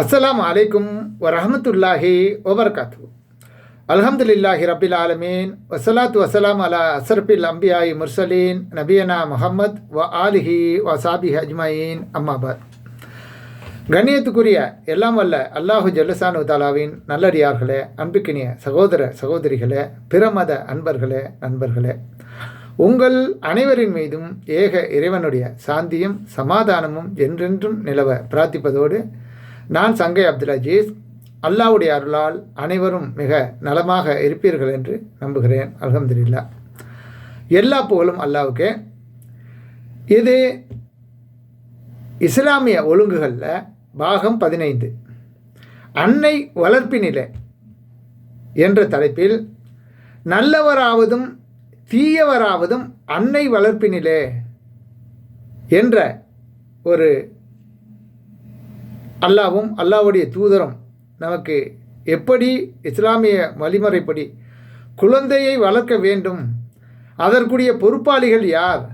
அஸ்லாம் அலைக்கும் வரஹமத்துல்லாஹி வபர்காத்து அல்ஹம்துலில்லாஹி ரபில் ஆலமீன். வசலாத்து வசலாம் அலா அசர்பில் அம்பியாய் முர்சலீன் நபியனா முஹம்மத் வ ஆலிஹி வ சாபிஹி அஜ்மாயின். அம்மாபாத் கண்ணியத்துக்குரிய எல்லாம் வல்ல அல்லாஹு ஜல்லசானு தாலாவின் நல்லடியார்களே அன்புக்கினிய சகோதர சகோதரிகளே பிரமத அன்பர்களே நண்பர்களே. உங்கள் அனைவரின் மீதும் ஏக இறைவனுடைய சாந்தியும் சமாதானமும் என்றென்றும் நிலவ பிரார்த்திப்பதோடு நான் சங்கை அப்துல் அஜீஸ் அல்லாவுடைய அருளால் அனைவரும் மிக நலமாக இருப்பீர்கள் என்று நம்புகிறேன். அலமதுல்லா எல்லா புகழும் அல்லாவுக்கே. இது இஸ்லாமிய ஒழுங்குகளில் பாகம் பதினைந்து. அன்னை வளர்ப்பினிலே என்ற தலைப்பில் நல்லவராவதும் தீயவராவதும் அன்னை வளர்ப்பினிலே என்ற ஒரு அல்லாவும் அல்லாவுடைய தூதரும் நமக்கு எப்படி இஸ்லாமிய வழிமுறைப்படி குழந்தையை வளர்க்க வேண்டும் அதற்குரிய பொறுப்பாளிகள் யார்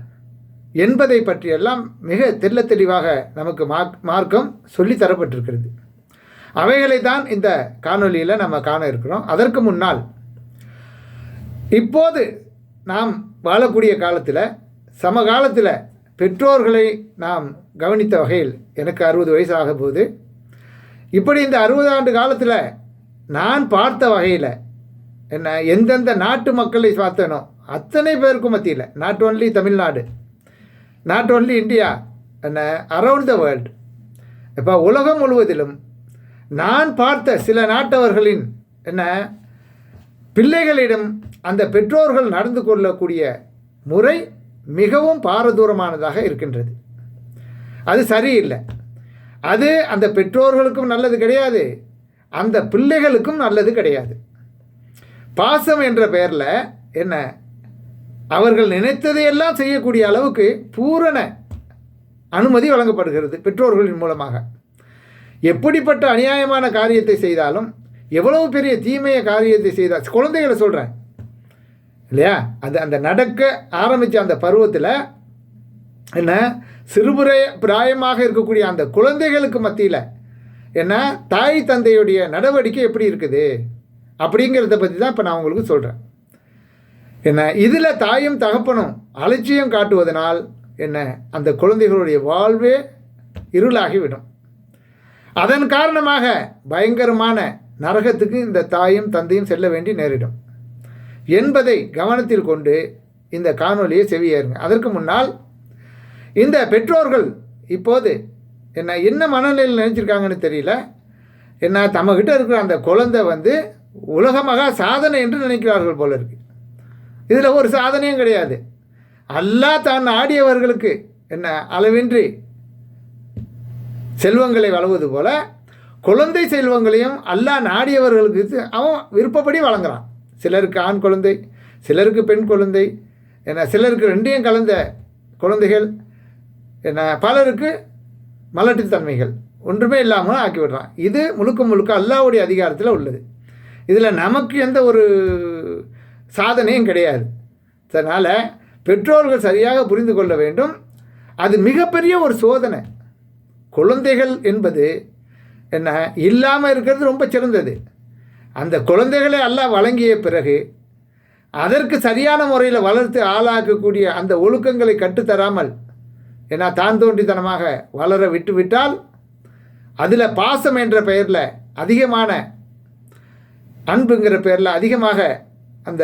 என்பதை பற்றியெல்லாம் மிக தெல்ல தெளிவாக நமக்கு மார்க் மார்க்கம் சொல்லி தரப்பட்டிருக்கிறது. அவைகளை தான் இந்த காணொலியில் நம்ம காண இருக்கிறோம். அதற்கு முன்னால் இப்போது நாம் வாழக்கூடிய காலத்தில் சமகாலத்தில் பெற்றோர்களை நாம் கவனித்த வகையில் எனக்கு அறுபது வயசு ஆக போது இப்படி இந்த அறுபது ஆண்டு காலத்தில் நான் பார்த்த வகையில் என்ன எந்தெந்த நாட்டு மக்களை பார்த்தனோ அத்தனை பேருக்கும் மத்தியில் not only Tamil Nadu not only India என்ன அரவுண்ட் த வேர்ல்டு இப்போ உலகம் முழுவதிலும் நான் பார்த்த சில நாட்டவர்களின் என்ன பிள்ளைகளிடம் அந்த பெற்றோர்கள் நடந்து கொள்ளக்கூடிய முறை மிகவும் பாரதூரமானதாக இருக்கின்றது. அது சரியில்லை. அது அந்த பெற்றோர்களுக்கும் நல்லது கிடையாது. அந்த பிள்ளைகளுக்கும் நல்லது கிடையாது. பாசம் என்ற பெயரில் என்ன? அவர்கள் நினைத்ததையெல்லாம் செய்யக்கூடிய அளவுக்கு பூரண அனுமதி வழங்கப்படுகிறது பெற்றோர்களின் மூலமாக. எப்படிப்பட்ட அநியாயமான காரியத்தை செய்தாலும் எவ்வளவு பெரிய தீமைய காரியத்தை செய்தால் குழந்தைகளை சொல்கிறேன் இல்லையா? அது அந்த நடக்க ஆரம்பித்த அந்த பருவத்தில் என்ன? சிறுபுரை பிராயமாக இருக்கக்கூடிய அந்த குழந்தைகளுக்கு மத்தியில் என்ன? தாய் தந்தையுடைய நடவடிக்கை எப்படி இருக்குது? அப்படிங்கிறத பற்றி தான் இப்போ நான் உங்களுக்கு சொல்கிறேன் என்ன? இதில் தாயும் தகப்பனும் அலட்சியம் காட்டுவதனால் என்ன? அந்த குழந்தைகளுடைய வாழ்வே இருளாகிவிடும். அதன் காரணமாக பயங்கரமான நரகத்துக்கு இந்த தாயும் தந்தையும் செல்ல வேண்டி நேரிடும். என்பதை கவனத்தில் கொண்டு இந்த காணொலியை செவியேறுங்க. அதற்கு முன்னால் இந்த பெற்றோர்கள் இப்போது என்ன என்ன மனநிலையில் நினச்சிருக்காங்கன்னு தெரியல. என்ன தம்மகிட்ட இருக்கிற அந்த குழந்தை வந்து உலகமாக சாதனை என்று நினைக்கிறார்கள் போல இருக்கு. இதில் ஒரு சாதனையும் கிடையாது. அல்லா தான் ஆடியவர்களுக்கு என்ன அளவின்றி செல்வங்களை வளர்வது போல குழந்தை செல்வங்களையும் அல்லா நாடியவர்களுக்கு அவன் விருப்பப்படி வழங்குறான். சிலருக்கு ஆண் குழந்தை சிலருக்கு பெண் குழந்தை என்ன சிலருக்கு ரெண்டையும் கலந்த குழந்தைகள் என்ன பலருக்கு மலட்டுத்தன்மைகள் ஒன்றுமே இல்லாமல் ஆக்கி விடுறான். இது முழுக்க முழுக்க அல்லாவுடைய அதிகாரத்தில் உள்ளது. இதில் நமக்கு எந்த ஒரு சாதனையும் கிடையாது. அதனால் பெற்றோர்கள் சரியாக புரிந்து கொள்ள வேண்டும். அது மிகப்பெரிய ஒரு சோதனை. குழந்தைகள் என்பது என்ன? இல்லாமல் இருக்கிறது ரொம்ப சிறந்தது. அந்த குழந்தைகளை எல்லாம் வழங்கிய பிறகு அதற்கு சரியான முறையில் வளர்த்து ஆளாக்கக்கூடிய அந்த ஒழுக்கங்களை கற்றுத்தராமல் ஏன்னா தான் தோன்றித்தனமாக வளர விட்டுவிட்டால் அதில் பாசம் என்ற பெயரில் அதிகமான அன்புங்கிற பெயரில் அதிகமாக அந்த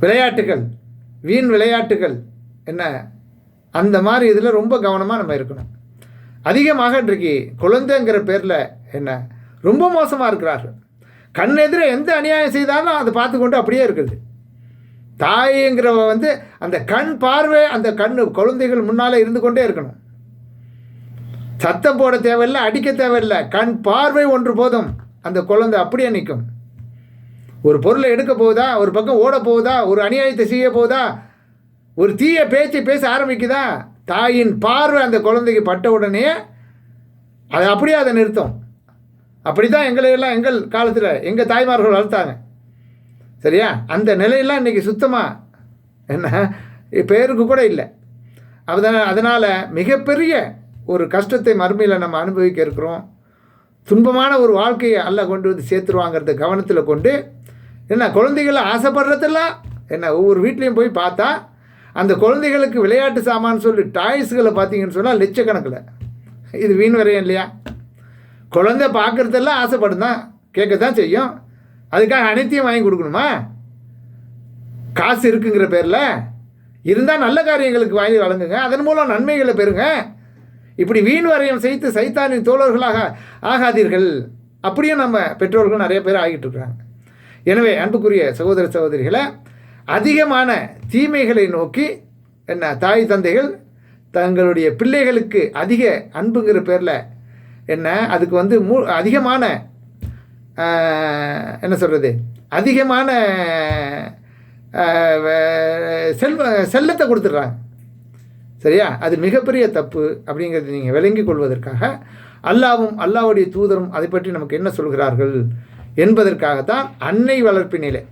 விளையாட்டுகள் வீண் விளையாட்டுகள் என்ன அந்த மாதிரி இதில் ரொம்ப கவனமாக நம்ம இருக்கணும். அதிகமாக இன்றைக்கு குழந்தைங்கிற பேரில் என்ன ரொம்ப மோசமாக இருக்கிறார்கள். கண் எதிரே எந்த அநியாயம் செய்தாலும் அதை பார்த்து கொண்டு அப்படியே இருக்குது. தாய்ங்கிறவ வந்து அந்த கண் பார்வை அந்த கண் குழந்தைகள் முன்னால் இருந்து கொண்டே இருக்கணும். சத்தம் போட தேவையில்லை அடிக்க தேவையில்லை. கண் பார்வை ஒன்று போதும். அந்த குழந்தை அப்படியே நிற்கும். ஒரு பொருளை எடுக்க போகுதா? ஒரு பக்கம் ஓட போகுதா? ஒரு அநியாயத்தை செய்ய போகுதா? ஒரு தீய பேச்சை பேச ஆரம்பிக்குதா? தாயின் பார்வை அந்த குழந்தைக்கு பட்ட உடனே அது அப்படியே அதை நிறுத்தும். அப்படி தான் எங்களையெல்லாம் எங்கள் காலத்தில் எங்கள் தாய்மார்கள் வளர்த்தாங்க. சரியா? அந்த நிலையெல்லாம் இன்றைக்கி சுத்தமாக என்ன? பேருக்கு கூட இல்லை. அதனால் அதனால் மிகப்பெரிய ஒரு கஷ்டத்தை மறுமையில் நம்ம அனுபவிக்க இருக்கிறோம். துன்பமான ஒரு வாழ்க்கையை அல்ல கொண்டு வந்து சேர்த்துருவாங்கிறத கவனத்தில் கொண்டு என்ன குழந்தைகள் ஆசைப்படுறதெல்லாம் என்ன ஒவ்வொரு வீட்லேயும் போய் பார்த்தா அந்த குழந்தைகளுக்கு விளையாட்டு சாமான் சொல்லி டாய்ஸ்களை பார்த்தீங்கன்னு சொன்னால் லட்சக்கணக்கில். இது வீண் வரையும் இல்லையா? குழந்த பார்க்குறதெல்லாம் ஆசைப்படும் தான் கேட்க தான் செய்யும். அதுக்காக அனைத்தையும் வாங்கி கொடுக்கணுமா? காசு இருக்குங்கிற பேரில்? இருந்தால் நல்ல காரியங்களுக்கு வாங்கி வழங்குங்க. அதன் மூலம் நன்மைகளை பெறுங்க. இப்படி வீண் வரையம் செய்து சைத்தானின் தோழர்களாக ஆகாதீர்கள். அப்படியும் நம்ம பெற்றோர்கள் நிறைய பேர் ஆகிட்டு இருக்கிறாங்க. எனவே அன்புக்குரிய சகோதர சகோதரிகளை அதிகமான தீமைகளை நோக்கி என்ன தாய் தந்தைகள் தங்களுடைய பிள்ளைகளுக்கு அதிக அன்புங்கிற பேரில் என்ன? அதுக்கு வந்து மூ அதிகமான என்ன சொல்கிறது அதிகமான வே- செல்வ செல்லத்தை கொடுத்துட்றாங்க. சரியா? அது மிகப்பெரிய தப்பு அப்படிங்கிறது நீங்கள் விளங்கிக் கொள்வதற்காக அல்லாவும் அல்லாவுடைய தூதரும் அதை பற்றி நமக்கு என்ன சொல்கிறார்கள் என்பதற்காகத்தான் அன்னை வளர்ப்பினிலே.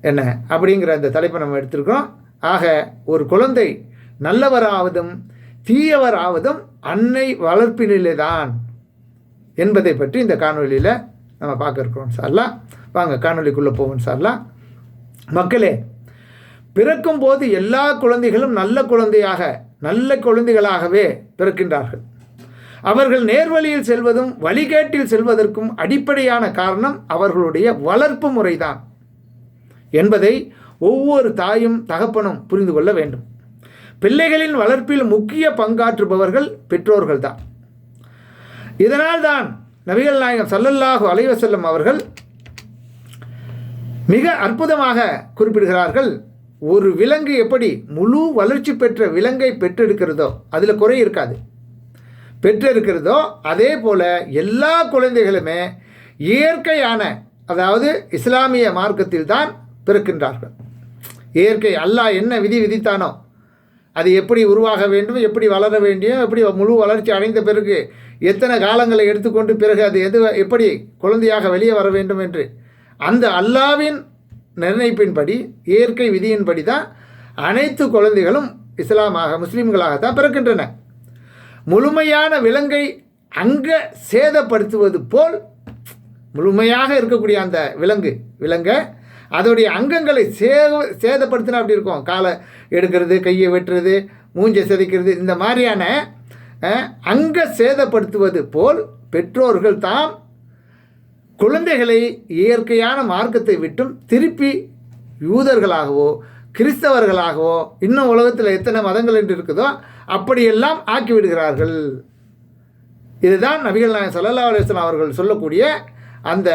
என்ன? அப்படிங்கிற அந்த தலைப்பை நம்ம எடுத்திருக்கிறோம். ஆக ஒரு குழந்தை நல்லவராவதும் தீயவர் ஆவதும் அன்னை வளர்ப்பினிலே தான் என்பதை பற்றி இந்த காணொலியில் நம்ம பார்க்க இருக்கிறோம் சார்லா வாங்க காணொலிக்குள்ளே போவோம் சார்லா மக்களே பிறக்கும் போது எல்லா குழந்தைகளும் நல்ல குழந்தையாக நல்ல குழந்தைகளாகவே பிறக்கின்றார்கள். அவர்கள் நேர்வழியில் செல்வதும் வழிகேட்டில் செல்வதற்கும் அடிப்படையான காரணம் அவர்களுடைய வளர்ப்பு முறைதான் என்பதை ஒவ்வொரு தாயும் தகப்பனும் புரிந்து கொள்ள வேண்டும். பிள்ளைகளின் வளர்ப்பில் முக்கிய பங்காற்றுபவர்கள் பெற்றோர்கள்தான். இதனால்தான் நபிகள் நாயகம் சல்லல்லாஹு அலைவசல்லம் அவர்கள் மிக அற்புதமாக குறிப்பிடுகிறார்கள் ஒரு விலங்கு எப்படி முழு வளர்ச்சி பெற்ற விலங்கை பெற்றெடுக்கிறதோ அதில் குறை இருக்காது. பெற்றெடுக்கிறதோ அதே போல் எல்லா குழந்தைகளுமே இயற்கையான அதாவது இஸ்லாமிய மார்க்கத்தில் தான் பிறக்கின்றார்கள். இயற்கை அல்லாஹ் என்ன விதி விதித்தானோ அது எப்படி உருவாக வேண்டும் எப்படி வளர வேண்டிய எப்படி முழு வளர்ச்சி அடைந்த பிறகு எத்தனை காலங்களை எடுத்துக்கொண்டு பிறகு அது எது எப்படி குழந்தையாக வெளியே வர வேண்டும் என்று. அந்த அல்லாவின் நிர்ணயிப்பின்படி இயற்கை விதியின்படி தான் அனைத்து குழந்தைகளும் இஸ்லாமாக முஸ்லீம்களாகத்தான் பிறக்கின்றன. முழுமையான விலங்கை அங்க சேதப்படுத்துவது போல் முழுமையாக இருக்கக்கூடிய அந்த விலங்கு விலங்கை அதோடைய அங்கங்களை சே சேதப்படுத்தினா அப்படி இருக்கும்? காலை எடுக்கிறது கையை வெட்டுறது மூஞ்சை சிதைக்கிறது இந்த மாதிரியான அங்க சேதப்படுத்துவது போல் பெற்றோர்கள் தாம் குழந்தைகளை இயற்கையான மார்க்கத்தை விட்டும் திருப்பி யூதர்களாகவோ கிறிஸ்தவர்களாகவோ இன்னும் உலகத்தில் எத்தனை மதங்கள் என்று இருக்குதோ அப்படியெல்லாம் ஆக்கி விடுகிறார்கள். இதுதான் நபிகள் நாயகம் சல்லா அலுவலாம் அவர்கள் சொல்லக்கூடிய அந்த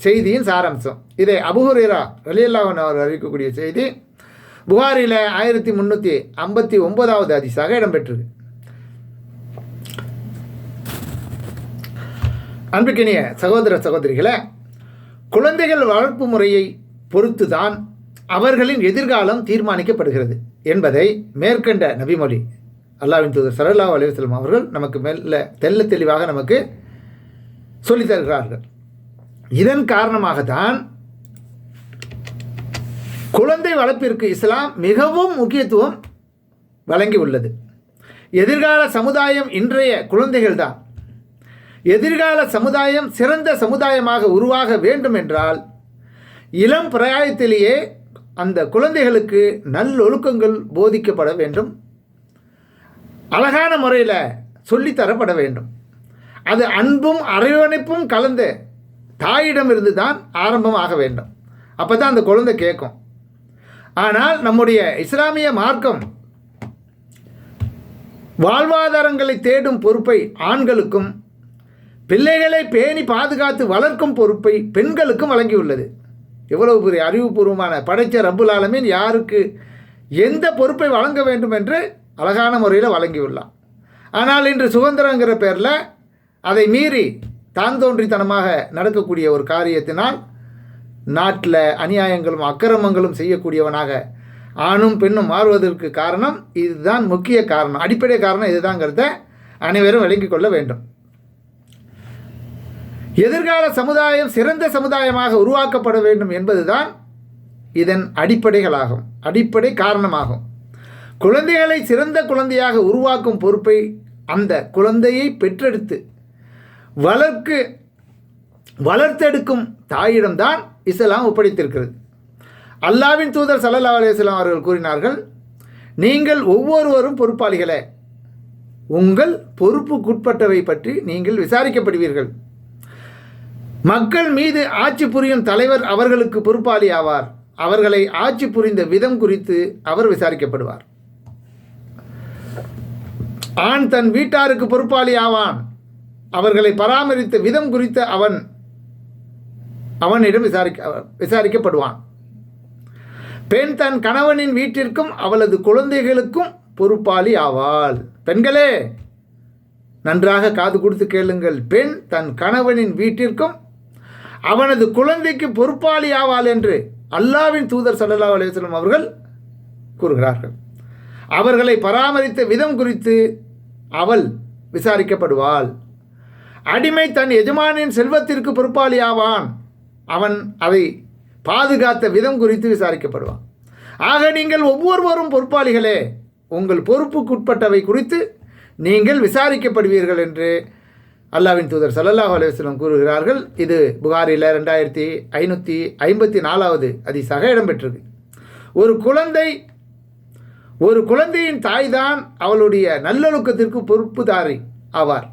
செய்தியின் சாராம்சம். இதை அபுஹுரேரா ரலியல்லாஹன் அவர் அறிவிக்கக்கூடிய செய்தி புகாரில் ஆயிரத்தி முந்நூற்றி ஐம்பத்தி ஒன்பதாவது அதிசாக இடம்பெற்றது அன்புக்கினிய சகோதர சகோதரிகளை குழந்தைகள் வளர்ப்பு முறையை பொறுத்துதான் அவர்களின் எதிர்காலம் தீர்மானிக்கப்படுகிறது என்பதை மேற்கண்ட நபிமொழி அல்லாவின் தூதர் சரல்லா அலுவலம் அவர்கள் நமக்கு மெல்ல தெல்ல தெளிவாக நமக்கு சொல்லித் தருகிறார்கள் இதன் காரணமாகத்தான் குழந்தை வளர்ப்பிற்கு இஸ்லாம் மிகவும் முக்கியத்துவம் வழங்கி உள்ளது எதிர்கால சமுதாயம் இன்றைய குழந்தைகள்தான். எதிர்கால சமுதாயம் சிறந்த சமுதாயமாக உருவாக வேண்டும் என்றால் இளம் பிராயத்திலேயே அந்த குழந்தைகளுக்கு நல்லொழுக்கங்கள் போதிக்கப்பட வேண்டும். அழகான முறையில் சொல்லித்தரப்பட வேண்டும். அது அன்பும் அரவணைப்பும் கலந்த தாயிடமிருந்து தான் ஆரம்பமாக வேண்டும். அப்போ தான் அந்த குழந்தை கேட்கும். ஆனால் நம்முடைய இஸ்லாமிய மார்க்கம் வாழ்வாதாரங்களை தேடும் பொறுப்பை ஆண்களுக்கும் பிள்ளைகளை பேணி பாதுகாத்து வளர்க்கும் பொறுப்பை பெண்களுக்கும் வழங்கியுள்ளது. எவ்வளவு பெரிய அறிவுபூர்வமான படைச்ச ரப்புல் யாருக்கு எந்த பொறுப்பை வழங்க வேண்டும் என்று அழகான முறையில் வழங்கியுள்ளான். ஆனால் இன்று சுதந்திரங்கிற பேரில் அதை மீறி தான் தோன்றித்தனமாக நடக்கக்கூடிய ஒரு காரியத்தினால் நாட்டில் அநியாயங்களும் அக்கிரமங்களும் செய்யக்கூடியவனாக ஆணும் பெண்ணும் மாறுவதற்கு காரணம் இதுதான் முக்கிய காரணம். அடிப்படை காரணம் இதுதாங்கிறத அனைவரும் விளங்கிக் கொள்ள வேண்டும். எதிர்கால சமுதாயம் சிறந்த சமுதாயமாக உருவாக்கப்பட வேண்டும் என்பதுதான் இதன் அடிப்படைகளாகும். அடிப்படை காரணமாகும். குழந்தைகளை சிறந்த குழந்தையாக உருவாக்கும் பொறுப்பை அந்த குழந்தையை பெற்றெடுத்து வளர்க்கு வளர்த்தெடுக்கும் தாயிடம்தான் இஸ்லாம் ஒப்படைத்திருக்கிறது. அல்லாவின் தூதர் சல்லா அலையம் அவர்கள் கூறினார்கள் நீங்கள் ஒவ்வொருவரும் பொறுப்பாளிகளே உங்கள் பொறுப்புக்குட்பட்டவை பற்றி நீங்கள் விசாரிக்கப்படுவீர்கள். மக்கள் மீது ஆட்சி புரியும் தலைவர் அவர்களுக்கு பொறுப்பாளி ஆவார். அவர்களை ஆட்சி புரிந்த விதம் குறித்து அவர் விசாரிக்கப்படுவார். ஆண் தன் வீட்டாருக்கு பொறுப்பாளி ஆவான். அவர்களை பராமரித்த விதம் குறித்து அவன் அவனிடம் விசாரிக்க விசாரிக்கப்படுவான். பெண் தன் கணவனின் வீட்டிற்கும் அவளது குழந்தைகளுக்கும் பொறுப்பாளி ஆவாள். பெண்களே நன்றாக காது கொடுத்து கேளுங்கள். பெண் தன் கணவனின் வீட்டிற்கும் அவனது குழந்தைக்கு பொறுப்பாளி ஆவாள் என்று அல்லாவின் தூதர் சல்லா அலுவலம் அவர்கள் கூறுகிறார்கள். அவர்களை பராமரித்த விதம் குறித்து அவள் விசாரிக்கப்படுவாள். அடிமை தன் எஜமானின் செல்வத்திற்கு பொறுப்பாளி ஆவான் அவன் அதை பாதுகாத்த விதம் குறித்து விசாரிக்கப்படுவான். ஆக நீங்கள் ஒவ்வொருவரும் பொறுப்பாளிகளே உங்கள் பொறுப்புக்குட்பட்டவை குறித்து நீங்கள் விசாரிக்கப்படுவீர்கள் என்று அல்லாவின் தூதர் சல்லல்லாஹ் அலுவலம் கூறுகிறார்கள். இது புகாரில் ரெண்டாயிரத்தி ஐநூற்றி ஐம்பத்தி நாலாவது அதிசாக இடம்பெற்றது ஒரு குழந்தை ஒரு குழந்தையின் தாய்தான் அவளுடைய நல்லொழுக்கத்திற்கு பொறுப்புதாரி ஆவார்.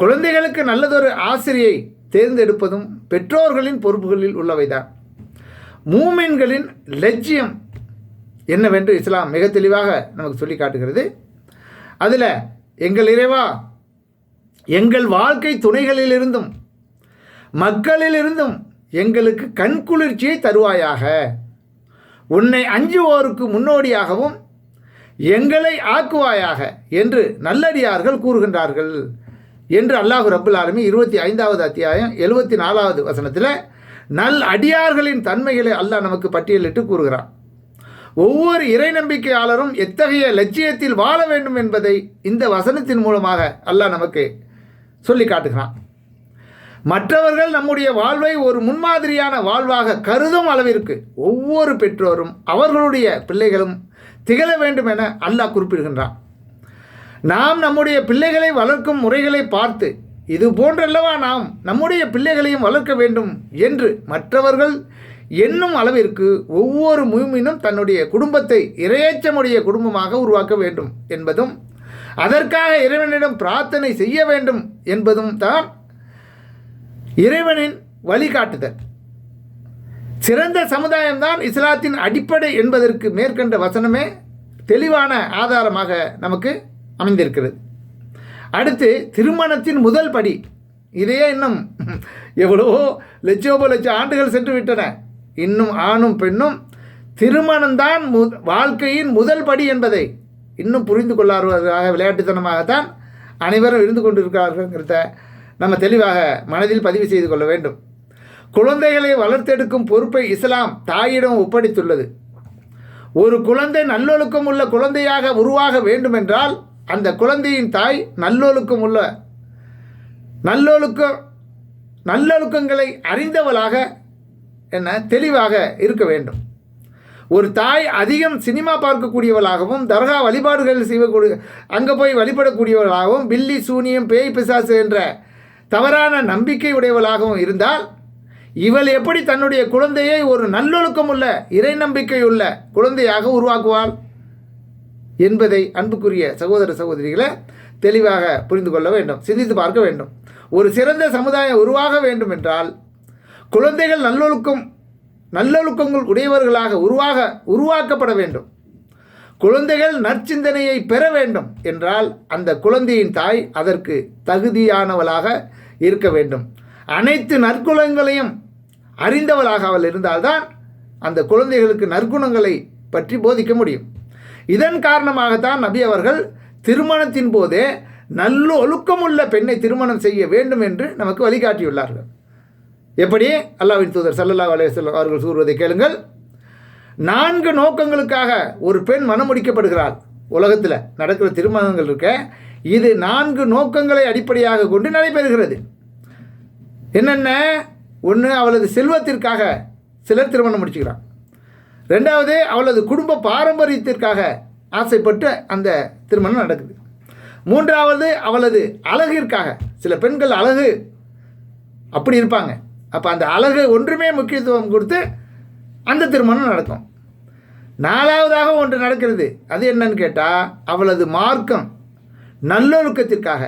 குழந்தைகளுக்கு நல்லதொரு ஆசிரியை தேர்ந்தெடுப்பதும் பெற்றோர்களின் பொறுப்புகளில் உள்ளவைதான். மூமின்களின் லட்சியம் என்னவென்று இஸ்லாம் மிக தெளிவாக நமக்கு சொல்லி காட்டுகிறது. அதில் எங்கள் இறைவா எங்கள் வாழ்க்கை துணைகளிலிருந்தும் மக்களிலிருந்தும் எங்களுக்கு கண்குளிர்ச்சியை தருவாயாக. உன்னை அஞ்சுவோருக்கு முன்னோடியாகவும் எங்களை ஆக்குவாயாக என்று நல்லடியார்கள் கூறுகின்றார்கள். என்று அல்லாஹு ரபுல் ஆலமி இருபத்தி ஐந்தாவது அத்தியாயம் எழுபத்தி நாலாவது வசனத்தில் நல் அடியார்களின் தன்மைகளை அல்லாஹ் நமக்கு பட்டியலிட்டு கூறுகிறான். ஒவ்வொரு இறை நம்பிக்கையாளரும் எத்தகைய லட்சியத்தில் வாழ வேண்டும் என்பதை இந்த வசனத்தின் மூலமாக அல்லாஹ் நமக்கு சொல்லி காட்டுகிறான். மற்றவர்கள் நம்முடைய வாழ்வை ஒரு முன்மாதிரியான வாழ்வாக கருதும் அளவிற்கு ஒவ்வொரு பெற்றோரும் அவர்களுடைய பிள்ளைகளும் திகழ வேண்டும் என அல்லாஹ் குறிப்பிடுகின்றான். நாம் நம்முடைய பிள்ளைகளை வளர்க்கும் முறைகளை பார்த்து இது போன்றல்லவா நாம் நம்முடைய பிள்ளைகளையும் வளர்க்க வேண்டும் என்று மற்றவர்கள் என்னும் அளவிற்கு ஒவ்வொரு முயமினும் தன்னுடைய குடும்பத்தை இரையச்சமுடைய குடும்பமாக உருவாக்க வேண்டும் என்பதும் அதற்காக இறைவனிடம் பிரார்த்தனை செய்ய வேண்டும் என்பதும் தான் இறைவனின் வழிகாட்டுதல். சிறந்த சமுதாயம்தான் இஸ்லாத்தின் அடிப்படை என்பதற்கு மேற்கண்ட வசனமே தெளிவான ஆதாரமாக நமக்கு அமைந்திருக்கிறது. அடுத்து திருமணத்தின் முதல் படி. இதையே இன்னும் எவ்வளவோ லட்சோப லட்சம் ஆண்டுகள் சென்று விட்டன. இன்னும் ஆணும் பெண்ணும் திருமணம்தான் மு வாழ்க்கையின் முதல் படி என்பதை இன்னும் புரிந்து கொள்ளாருவதாக விளையாட்டுத்தனமாகத்தான் அனைவரும் இருந்து கொண்டிருக்கிறார்கள்ங்கிறத நம்ம தெளிவாக மனதில் பதிவு செய்து கொள்ள வேண்டும். குழந்தைகளை வளர்த்தெடுக்கும் பொறுப்பை இஸ்லாம் தாயிடம் ஒப்படைத்துள்ளது. ஒரு குழந்தை நல்லொழுக்கம் உள்ள குழந்தையாக உருவாக வேண்டுமென்றால் அந்த குழந்தையின் தாய் நல்லொழுக்கம் உள்ள நல்லொழுக்கம் நல்லொழுக்கங்களை அறிந்தவளாக என்ன தெளிவாக இருக்க வேண்டும். ஒரு தாய் அதிகம் சினிமா பார்க்கக்கூடியவளாகவும் தர்கா வழிபாடுகள் செய்யக்கூடிய அங்கே போய் வழிபடக்கூடியவளாகவும் பில்லி சூனியம் பேய் பிசாசு என்ற தவறான நம்பிக்கை உடையவளாகவும் இருந்தால் இவள் எப்படி தன்னுடைய குழந்தையை ஒரு நல்லொழுக்கம் உள்ள இறை நம்பிக்கையுள்ள குழந்தையாக உருவாக்குவாள்? என்பதை அன்புக்குரிய சகோதர சகோதரிகளை தெளிவாக புரிந்து கொள்ள வேண்டும் சிந்தித்து பார்க்க வேண்டும். ஒரு சிறந்த சமுதாயம் உருவாக வேண்டும் என்றால் குழந்தைகள் நல்லொழுக்கம் நல்லொழுக்கங்கள் உடையவர்களாக உருவாக உருவாக்கப்பட வேண்டும். குழந்தைகள் நற்சிந்தனையை பெற வேண்டும் என்றால் அந்த குழந்தையின் தாய் அதற்கு தகுதியானவளாக இருக்க வேண்டும். அனைத்து நற்குணங்களையும் அறிந்தவளாக அவள் இருந்தால்தான் அந்த குழந்தைகளுக்கு நற்குணங்களை பற்றி போதிக்க முடியும். இதன் காரணமாகத்தான் நபி அவர்கள் திருமணத்தின் போதே நல்ல ஒழுக்கமுள்ள பெண்ணை திருமணம் செய்ய வேண்டும் என்று நமக்கு வழிகாட்டியுள்ளார்கள். எப்படி? அல்லாவின் தூதர் சல்லல்லா அலையம் அவர்கள் கூறுவதை கேளுங்கள். நான்கு நோக்கங்களுக்காக ஒரு பெண் மனம் முடிக்கப்படுகிறாள் உலகத்தில் நடக்கிற திருமணங்கள் இருக்க இது நான்கு நோக்கங்களை அடிப்படையாக கொண்டு நடைபெறுகிறது. என்னென்ன? ஒன்று அவளது செல்வத்திற்காக சிலர் திருமணம் முடிச்சுக்கிறான். ரெண்டாவது அவளது குடும்ப பாரம்பரியத்திற்காக ஆசைப்பட்டு அந்த திருமணம் நடக்குது. மூன்றாவது அவளது அழகிற்காக சில பெண்கள் அழகு அப்படி இருப்பாங்க. அப்போ அந்த அழகு ஒன்றுமே முக்கியத்துவம் கொடுத்து அந்த திருமணம் நடக்கும். நாலாவதாக ஒன்று நடக்கிறது. அது என்னன்னு கேட்டால் அவளது மார்க்கம் நல்லொழுக்கத்திற்காக.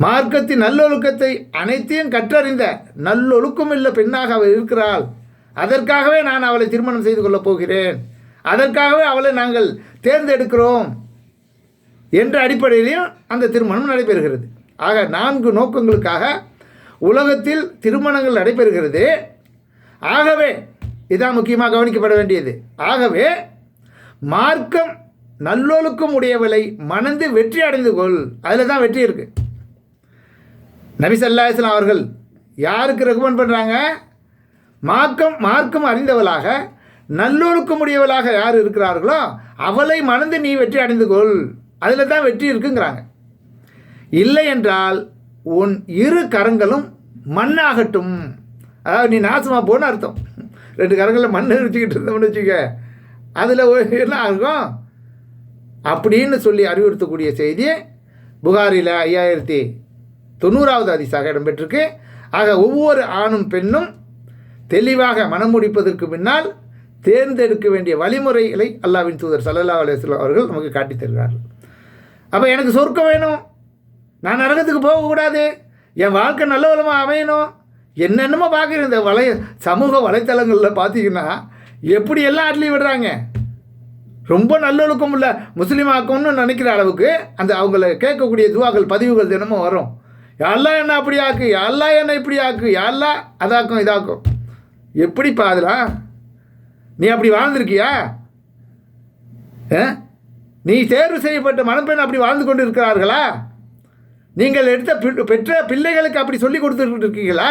மார்க்கத்தின் நல்லொழுக்கத்தை அனைத்தையும் கற்றறிந்த நல்லொழுக்கம் இல்லை பெண்ணாக அவள் இருக்கிறாள். அதற்காகவே நான் அவளை திருமணம் செய்து கொள்ளப் போகிறேன். அதற்காகவே அவளை நாங்கள் தேர்ந்தெடுக்கிறோம் என்ற அடிப்படையிலையும் அந்த திருமணம் நடைபெறுகிறது. ஆக நான்கு நோக்கங்களுக்காக உலகத்தில் திருமணங்கள் நடைபெறுகிறது. ஆகவே இதான் முக்கியமாக கவனிக்கப்பட வேண்டியது. ஆகவே மார்க்கம் நல்லொழுக்கம் உடையவளை மணந்து வெற்றி அடைந்து கொள். அதில் தான் வெற்றி இருக்குது நபி சல்லாஹ் அவர்கள் யாருக்கு ரெக்கமெண்ட் பண்ணுறாங்க மார்க்கம் மார்க்கம் அறிந்தவளாக நல்லொழுக்கம் உடையவளாக யார் இருக்கிறார்களோ அவளை மணந்து நீ வெற்றி அடைந்து கொள். அதில் தான் வெற்றி இருக்குங்கிறாங்க. இல்லை என்றால் உன் இரு கரங்களும் மண்ணாகட்டும். அதாவது நீ நாசமாக போன்னு அர்த்தம். ரெண்டு கரங்களில் மண்ணை வச்சுக்கிட்டு இருந்தோம்னு வச்சுக்க. அதில் என்ன ஆகும்? அப்படின்னு சொல்லி அறிவுறுத்தக்கூடிய செய்தி புகாரில் ஐயாயிரத்தி தொண்ணூறாவது அதிசாக இடம்பெற்றிருக்கு. ஆக ஒவ்வொரு ஆணும் பெண்ணும் தெளிவாக மனம் முடிப்பதற்கு பின்னால் தேர்ந்தெடுக்க வேண்டிய வழிமுறைகளை அல்லாவின் தூதர் சல்லல்லா அலுவலம் அவர்கள் நமக்கு காட்டித் தருகிறார்கள். அப்போ எனக்கு சொர்க்கம் வேணும். நான் நரகத்துக்கு போகக்கூடாது. என் வாழ்க்கை நல்ல விதமாக அமையணும். என்னென்னமோ பார்க்குறேன். இந்த வலை சமூக வலைத்தளங்களில் பார்த்தீங்கன்னா எப்படி எல்லாம் அட்லி விடுறாங்க? ரொம்ப நல்லொழுக்கம் இல்லை முஸ்லீமாக்கணும்னு நினைக்கிற அளவுக்கு அந்த அவங்கள கேட்கக்கூடிய துவாக்கள் பதிவுகள் தினமும் வரும். யாரெல்லாம் என்ன அப்படி ஆக்கு யாரெல்லாம் என்ன இப்படி ஆக்கு யாரெல்லாம் அதாக்கும் இதாக்கும். எப்படிப்பா அதெல்லாம் நீ அப்படி வாழ்ந்திருக்கியா? ஆ? நீ தேர்வு செய்யப்பட்ட மணப்பெண் அப்படி வாழ்ந்து கொண்டு இருக்கிறார்களா நீங்கள் எடுத்த பெற்ற பிள்ளைகளுக்கு அப்படி சொல்லி கொடுத்துட்டு இருக்கீங்களா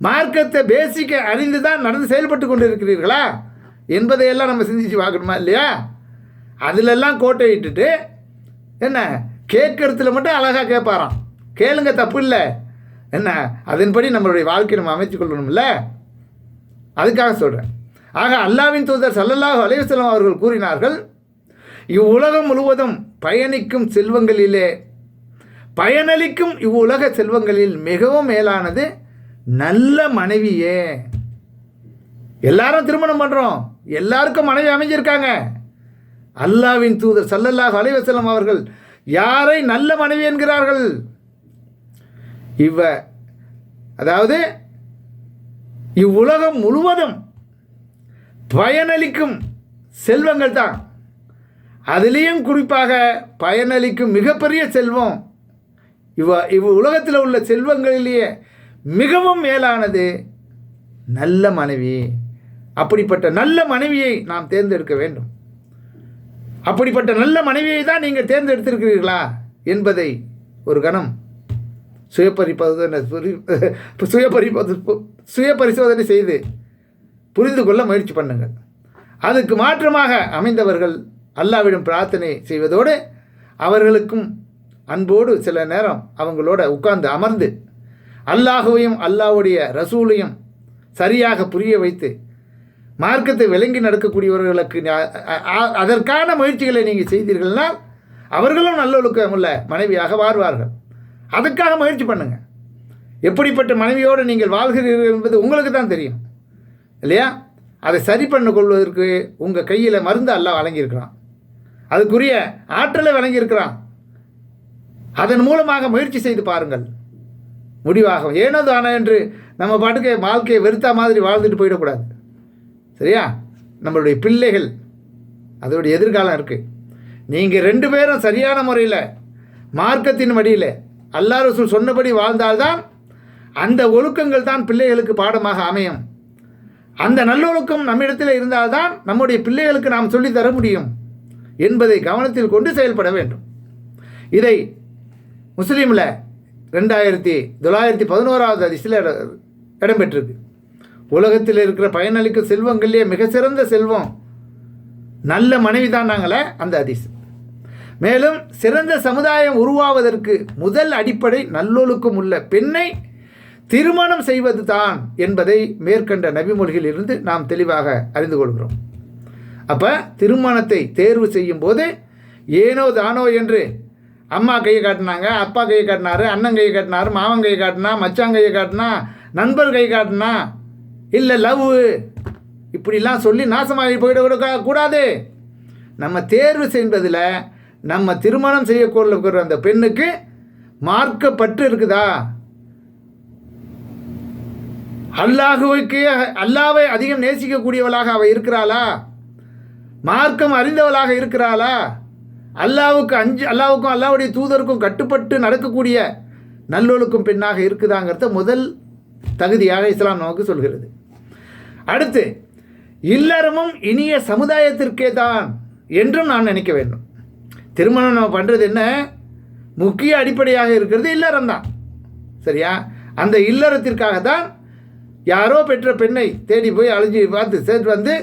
மார்க்கத்தை பேசிக்க அறிந்து தான் நடந்து செயல்பட்டு கொண்டு இருக்கிறீர்களா என்பதையெல்லாம் நம்ம சிந்திச்சு பார்க்கணுமா இல்லையா? அதிலெல்லாம் கோட்டை இட்டுட்டு என்ன? கேட்கறதுல மட்டும் அழகாக கேட்பாராம். கேளுங்க தப்பு இல்லை. என்ன? அதன்படி நம்மளுடைய வாழ்க்கையை நம்ம அமைத்துக் கொள்ளணும்ல? அதுக்காக சொல்கிறேன் ஆக அல்லாவின் தூதர் சல்லல்லாஹு அலைஹி அவர்கள் கூறினார்கள் இவ்வுலகம் முழுவதும் பயணிக்கும் செல்வங்களிலே பயனளிக்கும் இவ்வுலக செல்வங்களில் மிகவும் மேலானது நல்ல மனைவியே. எல்லாரும் திருமணம் பண்ணுறோம் எல்லாருக்கும் மனைவி அமைஞ்சிருக்காங்க. அல்லாவின் தூதர் சல்லல்லாஹு அலைவசலம் அவர்கள் யாரை நல்ல மனைவி என்கிறார்கள்? இவ அதாவது இவ்வுலகம் முழுவதும் பயனளிக்கும் செல்வங்கள் தான். அதுலேயும் குறிப்பாக பயனளிக்கும் மிகப்பெரிய செல்வம் இவ இவ் உலகத்தில் உள்ள செல்வங்களிலேயே மிகவும் மேலானது நல்ல மனைவி. அப்படிப்பட்ட நல்ல மனைவியை நாம் தேர்ந்தெடுக்க வேண்டும். அப்படிப்பட்ட நல்ல மனைவியை தான் நீங்கள் தேர்ந்தெடுத்திருக்கிறீர்களா என்பதை ஒரு கணம். சுயபரிபோதனை புரி- சுய பரிசோதனை செய்து புரிந்து கொள்ள முயற்சி பண்ணுங்கள். அதுக்கு மாற்றமாக அமைந்தவர்கள் அல்லாவிடம் பிரார்த்தனை செய்வதோடு அவர்களுக்கும் அன்போடு சில நேரம் அவங்களோட உட்கார்ந்து அமர்ந்து அல்லாஹுவையும் அல்லாஹ்வுடைய ரசூலையும் சரியாக புரிய வைத்து மார்க்கத்தை விளங்கி நடக்கக்கூடியவர்களுக்கு அதற்கான முயற்சிகளை நீங்கள் செய்தீர்கள்னால் அவர்களும் நல்லொழுக்கமுள்ள மனைவியாக வாழ்வார்கள் அதுக்காக முயற்சி பண்ணுங்கள். எப்படிப்பட்ட மனைவியோடு நீங்கள் வாழ்கிறீர்கள் என்பது உங்களுக்கு தான் தெரியும். இல்லையா? அதை சரி பண்ண கொள்வதற்கு உங்கள் கையில் மருந்து அல்ல வழங்கியிருக்கிறான். அதுக்குரிய ஆற்றலை வழங்கியிருக்கிறான். அதன் மூலமாக முயற்சி செய்து பாருங்கள். முடிவாகும். ஏனோ தானே என்று நம்ம பாட்டுக்கு வாழ்க்கையை வெறுத்தா மாதிரி வாழ்ந்துட்டு போயிடக்கூடாது. சரியா? நம்மளுடைய பிள்ளைகள் அதோடைய எதிர்காலம் இருக்குது நீங்கள் ரெண்டு பேரும் சரியான முறையில் மார்க்கத்தின் வழியில் அல்லாஹ் சொன்னபடி வாழ்ந்தால்தான் அந்த ஒழுக்கங்கள் தான் பிள்ளைகளுக்கு பாடமாக அமையும். அந்த நல்லொழுக்கம் நம்மிடத்தில் இருந்தால்தான் நம்முடைய பிள்ளைகளுக்கு நாம் சொல்லி தர முடியும் என்பதை கவனத்தில் கொண்டு செயல்பட வேண்டும். இதை முஸ்லீமில் ரெண்டாயிரத்தி தொள்ளாயிரத்தி பதினோராவது அதிசயில் இடம்பெற்றிருக்கு. உலகத்தில் இருக்கிற பயனளிக்கும் செல்வங்கள்லேயே மிக சிறந்த செல்வம் நல்ல மனைவி தான் நாங்களே அந்த அதிசயம் மேலும் சிறந்த சமுதாயம் உருவாவதற்கு முதல் அடிப்படை நல்லொழுக்கம் உள்ள பெண்ணை திருமணம் செய்வது தான் என்பதை மேற்கண்ட நபிமொழிகளிலிருந்து நாம் தெளிவாக அறிந்து கொள்கிறோம். அப்போ திருமணத்தை தேர்வு செய்யும் போது ஏனோ தானோ என்று அம்மா கையை காட்டினாங்க அப்பா கையை காட்டினாரு அண்ணன் கையை காட்டினாரு மாமன் கையை காட்டினா மச்சான் கையை காட்டினா நண்பர் கை காட்டினா இல்லை லவ் இப்படிலாம் சொல்லி நாசமாகி போயிட கூட கூடாது. நம்ம தேர்வு செய்வதில் நம்ம திருமணம் செய்யக்கொள்ளுகிற அந்த பெண்ணுக்கு மார்க்கப்பற்று இருக்குதா? அல்லாஹுவுக்கு அல்லாவை அதிகம் நேசிக்கக்கூடியவளாக அவள் இருக்கிறாளா? மார்க்கம் அறிந்தவளாக இருக்கிறாளா? அல்லாவுக்கு அஞ்சு அல்லாவுக்கும் அல்லாவுடைய தூதருக்கும் கட்டுப்பட்டு நடக்கக்கூடிய நல்லொழுக்கும் பெண்ணாக இருக்குதாங்கிறத முதல் தகுதியாக இஸ்லாம் நமக்கு சொல்கிறது. அடுத்து இல்லறமும் இனிய சமுதாயத்திற்கே தான் என்றும் நான் நினைக்க வேண்டும். திருமணம் நம்ம பண்ணுறது என்ன? முக்கிய அடிப்படையாக இருக்கிறது இல்லறம் தான் சரியா? அந்த இல்லறத்திற்காக தான் யாரோ பெற்ற பெண்ணை தேடி போய் அழிஞ்சு பார்த்து சேர்த்து வந்து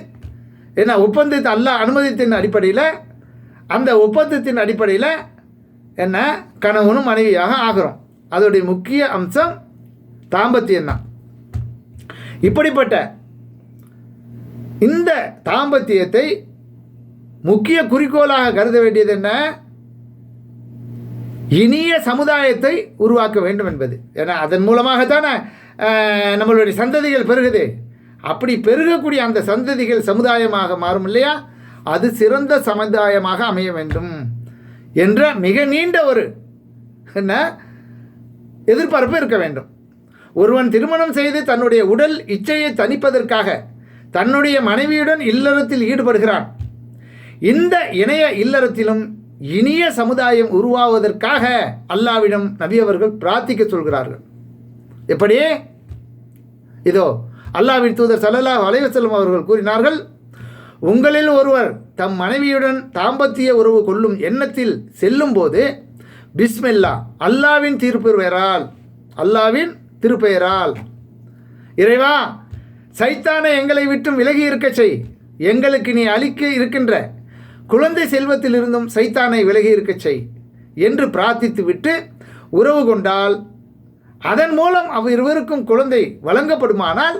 என்ன ஒப்பந்தத்தை அல்ல அனுமதித்தின் அடிப்படையில் அந்த ஒப்பந்தத்தின் அடிப்படையில் என்ன கணவனும் மனைவியாக ஆகிறோம். அதோடைய முக்கிய அம்சம் தாம்பத்தியம் தான். இப்படிப்பட்ட இந்த தாம்பத்தியத்தை முக்கிய குறிக்கோளாக கருத வேண்டியது என்ன? இனிய சமுதாயத்தை உருவாக்க வேண்டும் என்பது. ஏன்னா அதன் மூலமாகத்தானே நம்மளுடைய சந்ததிகள் பெருகுது. அப்படி பெருகக்கூடிய அந்த சந்ததிகள் சமுதாயமாக மாறும் இல்லையா? அது சிறந்த சமுதாயமாக அமைய வேண்டும் என்ற மிக நீண்ட ஒரு என்ன எதிர்பார்ப்பு இருக்க வேண்டும். ஒருவன் திருமணம் செய்து தன்னுடைய உடல் இச்சையை தணிப்பதற்காக தன்னுடைய மனைவியுடன் இல்லறத்தில் ஈடுபடுகிறான். இந்த இணைய இல்லறத்திலும் இனிய சமுதாயம் உருவாவதற்காக அல்லாவிடம் நபி அவர்கள் பிரார்த்திக்க சொல்கிறார்கள். எப்படி? இதோ அல்லாவின் தூதர் சல்லல்லா வலைவசல்லம் அவர்கள் கூறினார்கள் உங்களில் ஒருவர் தம் மனைவியுடன் தாம்பத்திய உறவு கொள்ளும் எண்ணத்தில் செல்லும்போது பிஸ்மில்லா அல்லாவின் திருப்பெயரால் அல்லாவின் திருப்பெயரால் இறைவா சைத்தானை எங்களை விட்டும் விலகி இருக்கச் செய். எங்களுக்கு நீ அளிக்க இருக்கின்ற குழந்தை செல்வத்திலிருந்தும் சைத்தானை விலகி இருக்கச் செய் என்று பிரார்த்தித்து விட்டு உறவு கொண்டால் அதன் மூலம் அவ்விருவருக்கும் குழந்தை வழங்கப்படுமானால்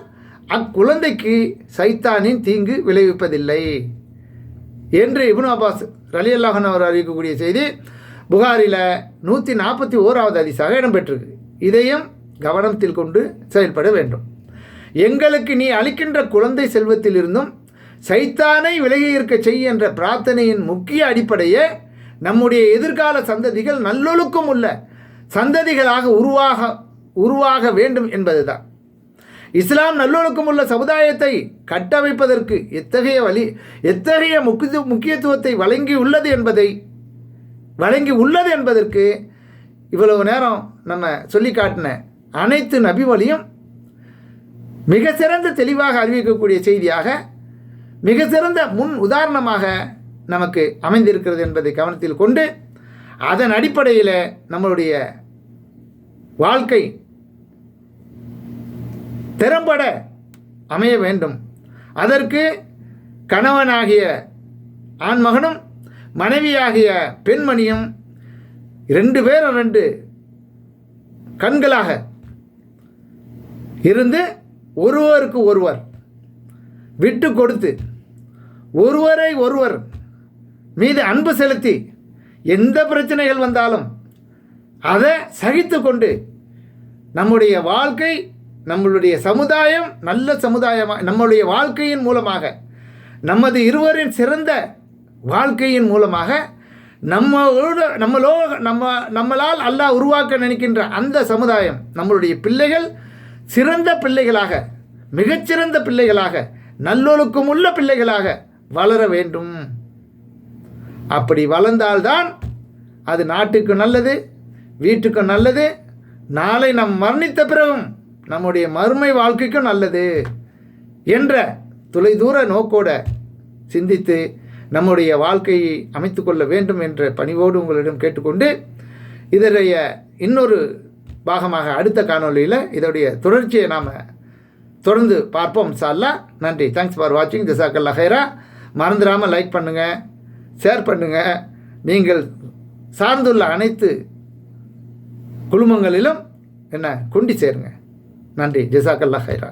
அக்குழந்தைக்கு சைத்தானின் தீங்கு விளைவிப்பதில்லை. என்று இபுன் அப்பாஸ் ரலி அல்லாஹன் அவர் அறிவிக்கக்கூடிய செய்தி புகாரில் நூற்றி நாற்பத்தி ஓராவது அதிசாக இடம்பெற்றிருக்கு. இதையும் கவனத்தில் கொண்டு செயல்பட வேண்டும். எங்களுக்கு நீ அளிக்கின்ற குழந்தை செல்வத்திலிருந்தும் சைத்தானை விலகி இருக்க செய் என்ற பிரார்த்தனையின் முக்கிய அடிப்படையே நம்முடைய எதிர்கால சந்ததிகள் நல்லொழுக்கம் உள்ள சந்ததிகளாக உருவாக உருவாக வேண்டும் என்பதுதான். இஸ்லாம் நல்லொழுக்கம் உள்ள சமுதாயத்தை கட்டமைப்பதற்கு எத்தகைய வழி எத்தகைய முக்கிய முக்கியத்துவத்தை வழங்கி உள்ளது என்பதை வழங்கி உள்ளது என்பதற்கு இவ்வளவு நேரம் நம்ம சொல்லி காட்டின அனைத்து நபிவழியும் மிக சிறந்த தெளிவாக அறிவிக்கக்கூடிய செய்தியாக மிக சிறந்த முன் உதாரணமாக நமக்கு அமைந்திருக்கிறது என்பதை கவனத்தில் கொண்டு அதன் அடிப்படையில் நம்மளுடைய வாழ்க்கை திறம்பட அமைய வேண்டும். அதற்கு கணவனாகிய ஆண்மகனும் மனைவியாகிய பெண்மணியும் ரெண்டு பேரும் ரெண்டு கண்களாக இருந்து ஒருவருக்கு ஒருவர் விட்டு கொடுத்து ஒருவரை ஒருவர் மீது அன்பு செலுத்தி எந்த பிரச்சனைகள் வந்தாலும் அதை சகித்து கொண்டு நம்முடைய வாழ்க்கை நம்மளுடைய சமுதாயம் நல்ல சமுதாயமாக நம்மளுடைய வாழ்க்கையின் மூலமாக நமது இருவரின் சிறந்த வாழ்க்கையின் மூலமாக நம்மளோட நம்மளோ நம்ம நம்மளால் அல்லாஹ் உருவாக்க நினைக்கின்ற அந்த சமுதாயம் நம்மளுடைய பிள்ளைகள் சிறந்த பிள்ளைகளாக மிகச்சிறந்த பிள்ளைகளாக நல்லொழுக்கம் உள்ள பிள்ளைகளாக வளர வேண்டும். அப்படி வளர்ந்தால்தான் அது நாட்டுக்கு நல்லது வீட்டுக்கு நல்லது. நாளை நம் மரணித்த பிறகும் நம்முடைய மறுமை வாழ்க்கைக்கும் நல்லது என்ற தொலைதூர நோக்கோட சிந்தித்து நம்முடைய வாழ்க்கையை அமைத்துக்கொள்ள வேண்டும் என்ற பணிவோடு உங்களிடம் கேட்டுக்கொண்டு இதனுடைய இன்னொரு பாகமாக அடுத்த காணொளியில் இதோடைய தொடர்ச்சியை நாம் தொடர்ந்து பார்ப்போம் சால்லா நன்றி. தேங்க்ஸ் ஃபார் வாட்சிங் ஜசாக்கல்லா ஹைரா மறந்துடாமல் லைக் பண்ணுங்கள் ஷேர் பண்ணுங்கள் நீங்கள் சார்ந்துள்ள அனைத்து குழுமங்களிலும் என்ன கொண்டு சேருங்க. நன்றி. ஜசாக்கல்லா ஹைரா.